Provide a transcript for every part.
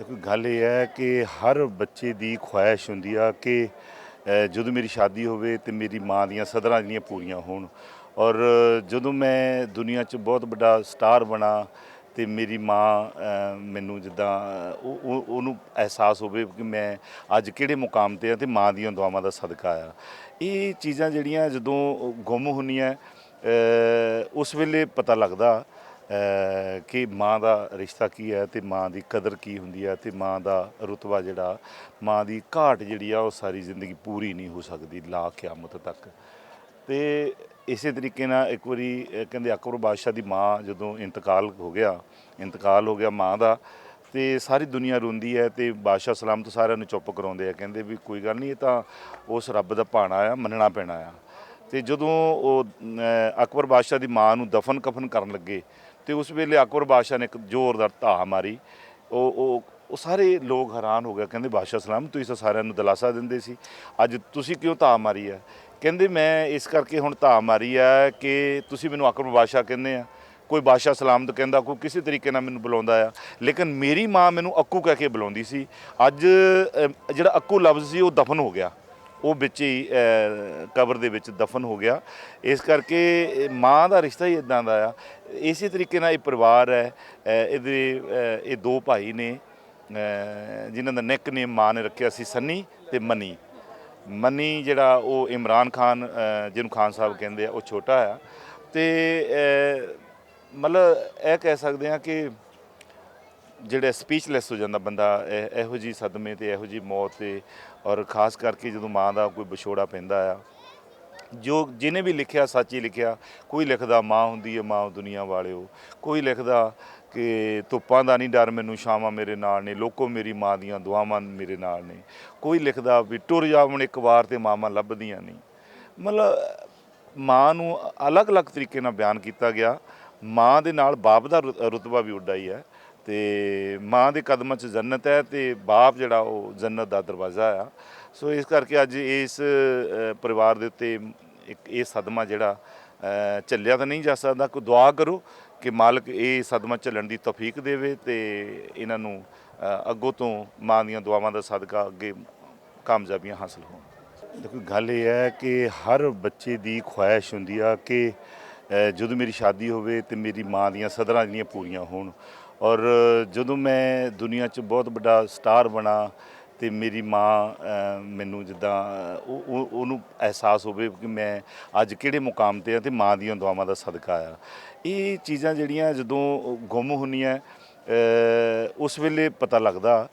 ਦੇਖੋ ਗੱਲ ਇਹ ਹੈ ਕਿ ਹਰ ਬੱਚੇ ਦੀ ਖੁਆਇਸ਼ ਹੁੰਦੀ ਆ ਕਿ ਜਦੋਂ ਮੇਰੀ ਸ਼ਾਦੀ ਹੋਵੇ ਤੇ ਮੇਰੀ ਮਾਂ ਦੀਆਂ ਸਦਰਾਂ ਜਿਹੜੀਆਂ ਪੂਰੀਆਂ ਹੋਣ। ਔਰ ਜਦੋਂ ਮੈਂ ਦੁਨੀਆ 'ਚ ਬਹੁਤ ਵੱਡਾ ਸਟਾਰ ਬਣਾ ਤੇ ਮੇਰੀ ਮਾਂ ਮੈਨੂੰ ਜਿੱਦਾਂ ਉਹ ਉਹਨੂੰ ਅਹਿਸਾਸ ਹੋਵੇ ਕਿ ਮੈਂ ਅੱਜ ਕਿਹੜੇ ਮੁਕਾਮ ਤੇ ਆ ਤੇ ਮਾਂ ਦੀਆਂ ਦੁਆਵਾਂ ਦਾ ਸਦਕਾ ਆ। ਇਹ ਚੀਜ਼ਾਂ ਜਿਹੜੀਆਂ ਜਦੋਂ ਗੁੰਮ ਹੁੰਦੀਆਂ ਉਸ ਵੇਲੇ ਪਤਾ ਲੱਗਦਾ ਕਿ ਮਾਂ ਦਾ ਰਿਸ਼ਤਾ ਕੀ ਹੈ ਤੇ ਮਾਂ ਦੀ ਕਦਰ ਕੀ ਹੁੰਦੀ ਹੈ ਤੇ ਮਾਂ ਦਾ ਰੁਤਬਾ ਜਿਹੜਾ, ਮਾਂ ਦੀ ਘਾਟ ਜਿਹੜੀ ਆ ਉਹ ਸਾਰੀ ਜ਼ਿੰਦਗੀ ਪੂਰੀ ਨਹੀਂ ਹੋ ਸਕਦੀ ਲਾ ਕਿਆਮਤ ਤੱਕ। ਤੇ ਇਸੇ ਤਰੀਕੇ ਨਾਲ ਇੱਕ ਵਾਰੀ ਕਹਿੰਦੇ ਅਕਬਰ ਬਾਦਸ਼ਾਹ ਦੀ ਮਾਂ ਜਦੋਂ ਇੰਤਕਾਲ ਹੋ ਗਿਆ, ਇੰਤਕਾਲ ਹੋ ਗਿਆ ਮਾਂ ਦਾ, ਤੇ ਸਾਰੀ ਦੁਨੀਆ ਰੋਂਦੀ ਹੈ ਤੇ ਬਾਦਸ਼ਾਹ ਸਲਾਮ ਤੋਂ ਸਾਰਿਆਂ ਨੂੰ ਚੁੱਪ ਕਰਾਉਂਦੇ ਆ, ਕਹਿੰਦੇ ਵੀ ਕੋਈ ਗੱਲ ਨਹੀਂ ਇਹ ਤਾਂ ਉਸ ਰੱਬ ਦਾ ਭਾਣਾ ਆ, ਮੰਨਣਾ ਪੈਣਾ ਆ। ਤੇ ਜਦੋਂ ਉਹ ਅਕਬਰ ਬਾਦਸ਼ਾਹ ਦੀ ਮਾਂ ਨੂੰ ਦਫਨ ਕਫਨ ਕਰਨ ਲੱਗੇ ਤੇ ਉਸ ਵੇਲੇ ਅਕਬਰ ਬਾਦਸ਼ਾਹ ਨੇ ਇੱਕ ਜ਼ੋਰਦਾਰ ਧਾਹ ਮਾਰੀ। ਉਹ ਉਹ ਉਹ ਸਾਰੇ ਲੋਕ ਹੈਰਾਨ ਹੋ ਗਏ। ਕਹਿੰਦੇ ਬਾਦਸ਼ਾਹ ਸਲਾਮ ਤੁਸੀਂ ਤਾਂ ਸਾਰਿਆਂ ਨੂੰ ਦਿਲਾਸਾ ਦਿੰਦੇ ਸੀ। ਅੱਜ ਤੁਸੀਂ ਕਿਉਂ ਧਾਹ ਮਾਰੀ ਆ ਕਹਿੰਦੇ ਮੈਂ ਇਸ ਕਰਕੇ ਹੁਣ ਧਾਹ ਮਾਰੀ ਆ ਕਿ ਤੁਸੀਂ ਮੈਨੂੰ ਅਕਬਰ ਬਾਦਸ਼ਾਹ ਕਹਿੰਦੇ ਆ। ਕੋਈ ਬਾਦਸ਼ਾਹ ਸਲਾਮਤ ਕਹਿੰਦਾ ਕੋਈ ਕਿਸੇ ਤਰੀਕੇ ਨਾਲ ਮੈਨੂੰ ਬੁਲਾਉਂਦਾ ਆ। ਲੇਕਿਨ ਮੇਰੀ ਮਾਂ ਮੈਨੂੰ ਅੱਕੂ ਕਹਿ ਕੇ ਬੁਲਾਉਂਦੀ ਸੀ। ਅੱਜ ਅਹ, ਜਿਹੜਾ ਅੱਕੂ ਲਫ਼ਜ਼ ਸੀ ਉਹ ਦਫਨ ਹੋ ਗਿਆ। ਉਹ ਵਿੱਚ ਹੀ ਅਹ, ਕਬਰ ਦੇ ਵਿੱਚ ਦਫਨ ਹੋ ਗਿਆ। ਇਸ ਕਰਕੇ ਮਾਂ ਦਾ ਰਿਸ਼ਤਾ ਹੀ ਇਦਾਂ ਦਾ ਆ। ਇਸੇ ਤਰੀਕੇ ਨਾਲ ਇਹ ਪਰਿਵਾਰ ਹੈ ਇਹਦੇ ਇਹ ਦੋ ਭਾਈ ਨੇ ਜਿਨ੍ਹਾਂ ਦਾ ਨਿਕਨੇਮ ਮਾਂ ਨੇ ਰੱਖਿਆ ਸੀ ਸੰਨੀ ਤੇ ਮਨੀ। ਮਨੀ ਜਿਹੜਾ ਉਹ ਇਮਰਾਨ ਖਾਨ ਜਿਹਨੂੰ ਖਾਨ ਸਾਹਿਬ ਕਹਿੰਦੇ ਆ ਉਹ ਛੋਟਾ ਆ। ਤੇ ਮਤਲਬ ਇਹ ਕਹਿ ਸਕਦੇ ਆ ਕਿ ਜਿਹੜਾ ਸਪੀਚਲੈਸ ਹੋ ਜਾਂਦਾ ਬੰਦਾ, ਇਹ- ਇਹੋ ਜੀ ਸਦਮੇ ਤੇ, ਇਹੋ ਜੀ ਮੌਤ ਤੇ ਔਰ ਖਾਸ ਕਰਕੇ ਜਦੋਂ ਮਾਂ ਦਾ ਕੋਈ ਵਿਛੋੜਾ ਪੈਂਦਾ ਆ, ਜੋ ਜਿਹਨੇ ਵੀ ਲਿਖਿਆ, ਸੱਚ ਹੀ ਲਿਖਿਆ, ਕੋਈ ਲਿਖਦਾ ਮਾਂ ਹੁੰਦੀ ਹੈ, ਮਾਂ ਦੁਨੀਆ ਵਾਲਿਓ, ਕੋਈ ਲਿਖਦਾ ਕਿ ਧੁੱਪਾਂ ਦਾ ਨਹੀਂ ਡਰ, ਮੈਨੂੰ ਸ਼ਾਮਾਂ ਮੇਰੇ ਨਾਲ ਨੇ, ਲੋਕੋ ਮੇਰੀ ਮਾਂ ਦੀਆਂ ਦੁਆਵਾਂ ਮੇਰੇ ਨਾਲ ਨੇ। ਕੋਈ ਲਿਖਦਾ ਵੀ ਟੁਰ ਜਾਵਣ ਇੱਕ ਵਾਰ ਤੇ ਮਾਵਾਂ ਲੱਭਦੀਆਂ ਨਹੀਂ। ਮਤਲਬ ਮਾਂ ਨੂੰ ਅਲੱਗ-ਅਲੱਗ ਤਰੀਕੇ ਨਾਲ ਬਿਆਨ ਕੀਤਾ ਗਿਆ। ਮਾਂ ਦੇ ਨਾਲ ਬਾਪ ਦਾ ਰੁ- ਰੁਤਬਾ ਵੀ ਉੱਡਾ ਹੀ ਹੈ। ਤੇ ਮਾਂ ਦੇ ਕਦਮਾਂ 'ਚ ਜੰਨਤ ਹੈ ਤੇ ਬਾਪ ਜਿਹੜਾ ਉਹ ਜੰਨਤ ਦਾ ਦਰਵਾਜ਼ਾ ਆ। ਸੋ ਇਸ ਕਰਕੇ ਅੱਜ ਇਸ ਪਰਿਵਾਰ ਦੇ ਉੱਤੇ ਇੱਕ ਇਹ ਸਦਮਾ ਜਿਹੜਾ ਅ, ਝੱਲਿਆ ਤਾਂ ਨਹੀਂ ਜਾ ਸਕਦਾ। ਕੋਈ ਦੁਆ ਕਰੋ ਕਿ ਮਾਲਕ ਇਹ ਸਦਮਾ ਝੱਲਣ ਦੀ ਤੌਫੀਕ ਦੇਵੇ ਤੇ ਇਹਨਾਂ ਨੂੰ ਅੱਗੋਂ ਤੋਂ ਮਾਂ ਦੀਆਂ ਦੁਆਵਾਂ ਦਾ ਸਦਕਾ ਅੱਗੇ ਕਾਮਯਾਬੀਆਂ ਹਾਸਲ ਹੋਣ। ਦੇਖੋ ਗੱਲ ਇਹ ਹੈ ਕਿ ਹਰ ਬੱਚੇ ਦੀ ਖੁਆਇਸ਼ ਹੁੰਦੀ ਆ ਕਿ ਜਦੋਂ ਮੇਰੀ ਸ਼ਾਦੀ ਹੋਵੇ ਤੇ ਮੇਰੀ ਮਾਂ ਦੀਆਂ ਸਦਰਾਂ ਜਿਹੜੀਆਂ ਪੂਰੀਆਂ ਹੋਣ। ਔਰ ਜਦੋਂ ਮੈਂ ਦੁਨੀਆ 'ਚ ਬਹੁਤ ਵੱਡਾ ਸਟਾਰ ਬਣਾ ਤੇ ਮੇਰੀ ਮਾਂ ਮੈਨੂੰ ਜਿੱਦਾਂ ਉਹ ਉਹਨੂੰ ਅਹਿਸਾਸ ਹੋਵੇ ਕਿ ਮੈਂ ਅੱਜ ਕਿਹੜੇ ਮੁਕਾਮ ਤੇ ਆ ਤੇ ਮਾਂ ਦੀਆਂ ਦੁਆਵਾਂ ਦਾ ਸਦਕਾ ਆ। ਇਹ ਚੀਜ਼ਾਂ ਜਿਹੜੀਆਂ ਜਦੋਂ ਗੁੰਮ ਹੁੰਦੀਆਂ ਉਸ ਵੇਲੇ ਪਤਾ ਲੱਗਦਾ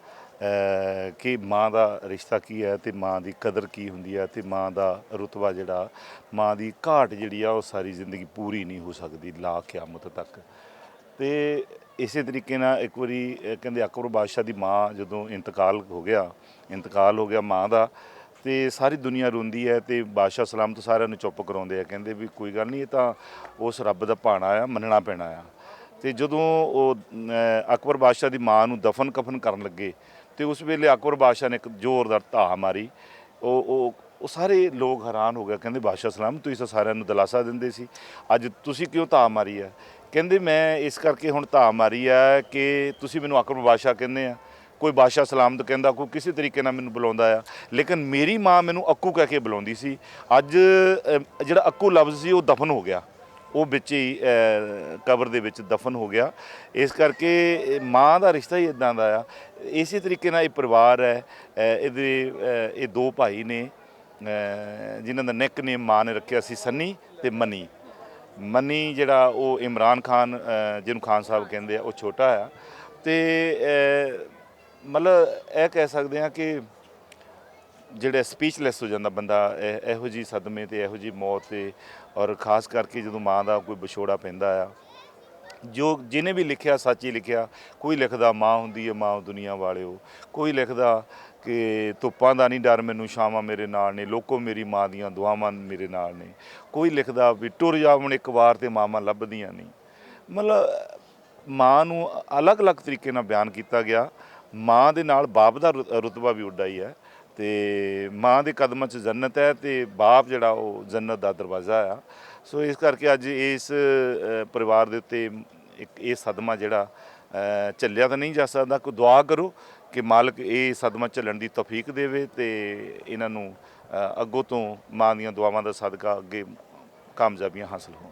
ਕਿ ਮਾਂ ਦਾ ਰਿਸ਼ਤਾ ਕੀ ਹੈ ਤੇ ਮਾਂ ਦੀ ਕਦਰ ਕੀ ਹੁੰਦੀ ਹੈ ਤੇ ਮਾਂ ਦਾ ਰੁਤਬਾ ਜਿਹੜਾ, ਮਾਂ ਦੀ ਘਾਟ ਜਿਹੜੀ ਆ ਉਹ ਸਾਰੀ ਜ਼ਿੰਦਗੀ ਪੂਰੀ ਨਹੀਂ ਹੋ ਸਕਦੀ ਲਾ ਕਿਆਮਤ ਤੱਕ। ਤੇ ਇਸੇ ਤਰੀਕੇ ਨਾਲ ਇੱਕ ਵਾਰੀ ਕਹਿੰਦੇ ਅਕਬਰ ਬਾਦਸ਼ਾਹ ਦੀ ਮਾਂ ਜਦੋਂ ਇੰਤਕਾਲ ਹੋ ਗਿਆ, ਇੰਤਕਾਲ ਹੋ ਗਿਆ ਮਾਂ ਦਾ, ਤੇ ਸਾਰੀ ਦੁਨੀਆ ਰੋਂਦੀ ਹੈ ਤੇ ਬਾਦਸ਼ਾਹ ਸਲਾਮ ਤੋਂ ਸਾਰਿਆਂ ਨੂੰ ਚੁੱਪ ਕਰਾਉਂਦੇ ਆ, ਕਹਿੰਦੇ ਵੀ ਕੋਈ ਗੱਲ ਨਹੀਂ, ਇਹ ਤਾਂ ਉਸ ਰੱਬ ਦਾ ਭਾਣਾ ਆ, ਮੰਨਣਾ ਪੈਣਾ ਆ। ਤੇ ਜਦੋਂ ਉਹ ਅਕਬਰ ਬਾਦਸ਼ਾਹ ਦੀ ਮਾਂ ਨੂੰ ਦਫਨ ਕਫਨ ਕਰਨ ਲੱਗੇ, ਤੇ ਉਸ ਵੇਲੇ ਅਕਬਰ ਬਾਦਸ਼ਾਹ ਨੇ ਇੱਕ ਜ਼ੋਰਦਾਰ ਧਾਹ ਮਾਰੀ, ਉਹ ਉਹ ਉਹ ਸਾਰੇ ਲੋਕ ਹੈਰਾਨ ਹੋ ਗਏ, ਕਹਿੰਦੇ ਬਾਦਸ਼ਾਹ ਸਲਾਮ, ਤੁਸੀਂ ਤਾਂ ਸਾਰਿਆਂ ਨੂੰ ਦਿਲਾਸਾ ਦਿੰਦੇ ਸੀ, ਅੱਜ ਤੁਸੀਂ ਕਿਉਂ ਧਾਹ ਮਾਰੀ ਹੈ? ਕਹਿੰਦੇ ਮੈਂ ਇਸ ਕਰਕੇ ਹੁਣ ਧਾ ਮਾਰੀ ਆ ਕਿ ਤੁਸੀਂ ਮੈਨੂੰ ਅਕਬਰ ਬਾਦਸ਼ਾਹ ਕਹਿੰਦੇ ਆ। ਕੋਈ ਬਾਦਸ਼ਾਹ ਸਲਾਮਤ ਕਹਿੰਦਾ ਕੋਈ ਕਿਸੇ ਤਰੀਕੇ ਨਾਲ ਮੈਨੂੰ ਬੁਲਾਉਂਦਾ ਆ। ਲੇਕਿਨ ਮੇਰੀ ਮਾਂ ਮੈਨੂੰ ਅੱਕੂ ਕਹਿ ਕੇ ਬੁਲਾਉਂਦੀ ਸੀ। ਅੱਜ ਅ, ਜਿਹੜਾ ਅੱਕੂ ਲਫ਼ਜ਼ ਸੀ ਉਹ ਦਫਨ ਹੋ ਗਿਆ। ਉਹ ਵਿੱਚ ਹੀ ਅ, ਕਬਰ ਦੇ ਵਿੱਚ ਦਫਨ ਹੋ ਗਿਆ। ਇਸ ਕਰਕੇ ਇਹ ਮਾਂ ਦਾ ਰਿਸ਼ਤਾ ਹੀ ਇਦਾਂ ਦਾ ਆ। ਇਸੇ ਤਰੀਕੇ ਨਾਲ ਇਹ ਪਰਿਵਾਰ ਹੈ। ਅ, ਇਹਦੇ ਅ, ਇਹ ਦੋ ਭਾਈ ਨੇ। ਅ, ਜਿਨ੍ਹਾਂ ਦਾ ਨਿਕਨੇਮ ਮਾਂ ਨੇ ਰੱਖਿਆ ਸੀ ਸੰਨੀ ਤੇ ਮਨੀ। ਮਨੀ ਜਿਹੜਾ ਉਹ ਇਮਰਾਨ ਖਾਨ ਜਿਹਨੂੰ ਖਾਨ ਸਾਹਿਬ ਕਹਿੰਦੇ ਆ, ਉਹ ਛੋਟਾ ਆ। ਤੇ ਮਤਲਬ ਇਹ ਕਹਿ ਸਕਦੇ ਆ ਕਿ ਜਿਹੜਾ ਸਪੀਚਲੈਸ ਹੋ ਜਾਂਦਾ ਬੰਦਾ, ਇਹ- ਇਹੋ ਜੀ ਸਦਮੇ ਤੇ, ਇਹੋ ਜੀ ਮੌਤ ਤੇ, ਔਰ ਖਾਸ ਕਰਕੇ ਜਦੋਂ ਮਾਂ ਦਾ ਕੋਈ ਵਿਛੋੜਾ ਪੈਂਦਾ ਆ, ਜੋ ਜਿਹਨੇ ਵੀ ਲਿਖਿਆ, ਸੱਚ ਹੀ ਲਿਖਿਆ, ਕੋਈ ਲਿਖਦਾ ਮਾਂ ਹੁੰਦੀ ਹੈ, ਮਾਂ ਦੁਨੀਆ ਵਾਲਿਓ, ਕੋਈ ਲਿਖਦਾ ਕਿ ਧੁੱਪਾਂ ਦਾ ਨਹੀਂ ਡਰ ਮੈਨੂੰ ਛਾਵਾਂ ਮੇਰੇ ਨਾਲ ਨੇ ਲੋਕੋ ਮੇਰੀ ਮਾਂ ਦੀਆਂ ਦੁਆਵਾਂ ਮੇਰੇ ਨਾਲ ਨੇ। ਕੋਈ ਲਿਖਦਾ ਵੀ ਟੁਰ ਜਾਵਣ ਇੱਕ ਵਾਰ ਤੇ ਮਾਵਾਂ ਲੱਭਦੀਆਂ ਨਹੀਂ। ਮਤਲਬ ਮਾਂ ਨੂੰ ਅਲੱਗ-ਅਲੱਗ ਤਰੀਕੇ ਨਾਲ ਬਿਆਨ ਕੀਤਾ ਗਿਆ। ਮਾਂ ਦੇ ਨਾਲ ਬਾਪ ਦਾ ਰੁ- ਰੁਤਬਾ ਵੀ ਉੱਡਾ ਹੀ ਹੈ ਤੇ ਮਾਂ ਦੇ ਕਦਮਾਂ 'ਚ ਜੰਨਤ ਹੈ ਤੇ ਬਾਪ ਜਿਹੜਾ ਉਹ ਜੰਨਤ ਦਾ ਦਰਵਾਜ਼ਾ ਆ। ਸੋ ਇਸ ਕਰਕੇ ਅੱਜ ਇਸ ਪਰਿਵਾਰ ਦੇ ਉੱਤੇ ਇੱਕ ਇਹ ਸਦਮਾ ਜਿਹੜਾ ਅ, ਝੱਲਿਆ ਤਾਂ ਨਹੀਂ ਜਾ ਸਕਦਾ। ਕੋਈ ਦੁਆ ਕਰੋ ਕਿ ਮਾਲਕ ਇਹ ਸਦਮਾ ਝੱਲਣ ਦੀ ਤੌਫੀਕ ਦੇਵੇ ਤੇ ਇਹਨਾਂ ਨੂੰ ਅੱਗੋਂ ਤੋਂ ਮਾਂ ਦੀਆਂ ਦੁਆਵਾਂ ਦਾ ਸਦਕਾ ਅੱਗੇ ਕਾਮਯਾਬੀਆਂ ਹਾਸਲ ਹੋਣ।